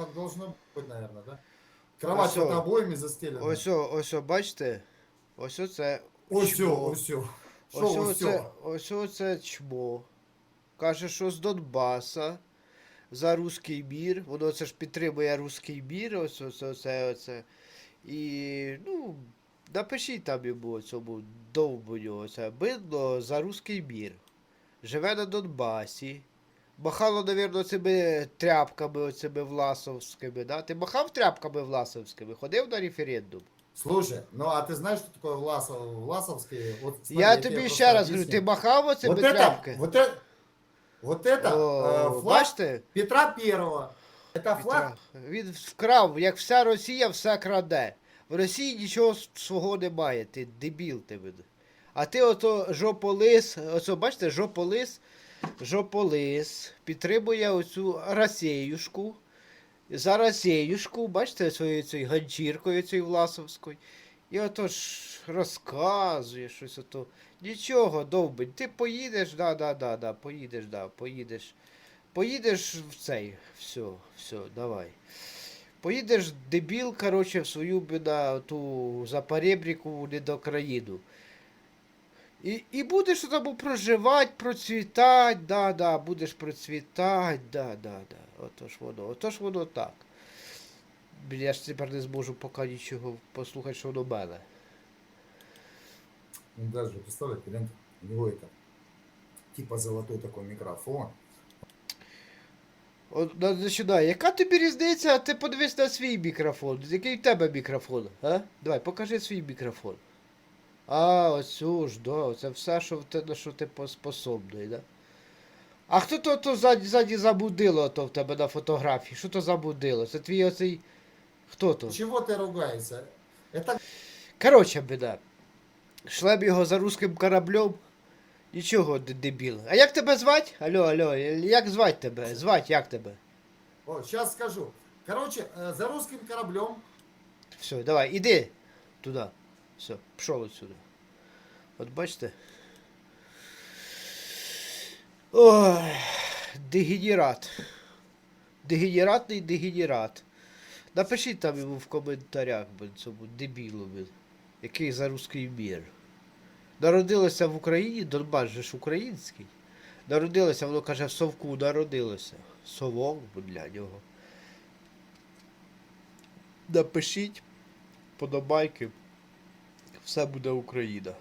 так должно быть, наверное, да? Кровать вот обоями застелена. Ось, о- ось, о, бачите? Ось оце. Ось чмо. все, ось все. Що Ось ось оце, все? ось оце чмо. Каже, що з Донбаса за руський мір. Воно це ж підтримує руський мір, ось оце, оце, оце. І, ну, напишіть там йому цьому довбуню, оце, бидло за руський мір. Живе на Донбасі. Махало, навірно, цими тряпками, оцими власовськими, да? Ти махав тряпками власовськими, ходив на референдум? Слушай, ну а ты знаешь, что такое Власов, Власовский? Вот, смотри, Я тебе тобі просто ще раз говорю, объясню. ти махав оцими вот это, тряпки? вот это, вот это О, э, флаг бачите? Петра Первого. Это флаг Петра. Він вкрав, як вся Росія все краде. В Росії нічого с- свого немає, ти дебіл ти мене. А ти ото жополис, оце бачите, жополис, жополис підтримує оцю Росіюшку. За Росіюшку, бачите, своєю цією ганчіркою цією Власовською. І ото ж розказує щось ото. Нічого, довбень. Ти поїдеш, да, да, поїдеш, да, поїдеш. Поїдеш в цей. Все, все, давай. Поїдеш, дебіл, короче, в свою біда, ту запоребріку недокраїну. І, і будеш там проживати, процвітати, да, да, будеш процвітати, да, да, да. Отож воно, отож воно так. Блін, я ж тепер не зможу поки нічого послухати, що воно мене. Ну, даже, представляете, лента, у него это, типа золотой такой микрофон. От, на- починай. Яка тобі різниця? Ти подивись на свій мікрофон. Який в тебе мікрофон? А? Давай, покажи свій мікрофон. А, оцю ж, да, це все, що в те, на що ти по- способний, да? А хто то, то ззаді, ззаді забудило то в тебе на фотографії? Що то забудило? Це твій оцей. Хто то? Чего ты ругаешься? Это Коротше, біда. Шлем його за русським кораблем. Нічого, д- дебіл. А як тебе звать? Алло, алло, як звать тебе? Звать, як тебе? О, сейчас скажу. Короче, э, за русским кораблем Все, давай, іди туди. Все, пішов отсюди. От бачите. Ой, дегенерат. Дегенератний дегенерат. Напишіть там йому в коментарях, блін, цьому дебілу, блін, який за русський мір. Народилося в Україні, Донбас же ж український. Народилося, воно каже, в совку народилося. Совок, бо для нього. Напишіть подобайки. Все буде Україна.